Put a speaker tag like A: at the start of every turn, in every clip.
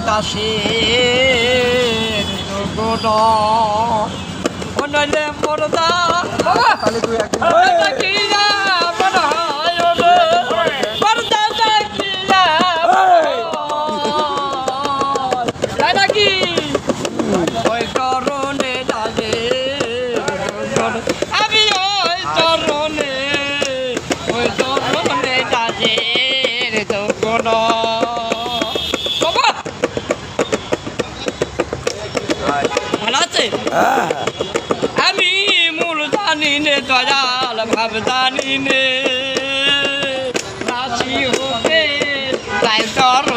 A: দাসে মরদা ওরে! মরদা কি না তাই নাকি ওই চরণে দাসে আমি ওই চরণে ওই চরণে দাসে তো কোনো বাবা ভালো আছে? আমি মূল জানি নে দয়াল ভাব জানি নে হবে তাই আমি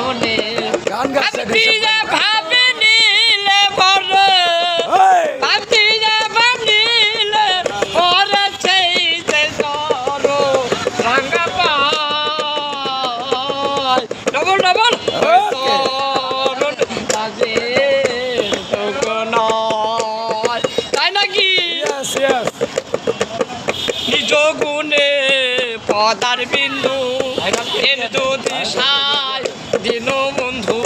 A: যে নিলে বড় সেই যে রাঙ্গা পায়। Double double. গুণে পদার বিন্দু এর যদি সায় দিন বন্ধু।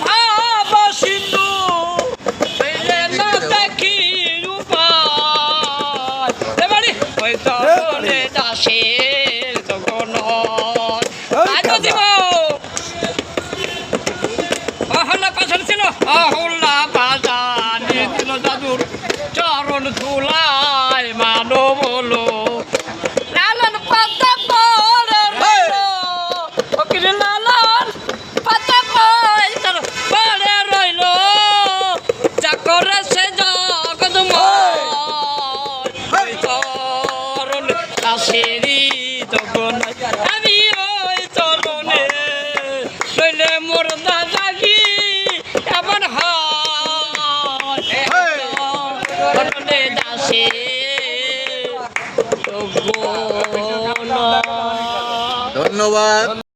A: ভাব সিন্ধু দেখি উপায় এবারে তখন আমি ওই চরণে নইলে মোর এমন দাসে
B: ধন্যবাদ।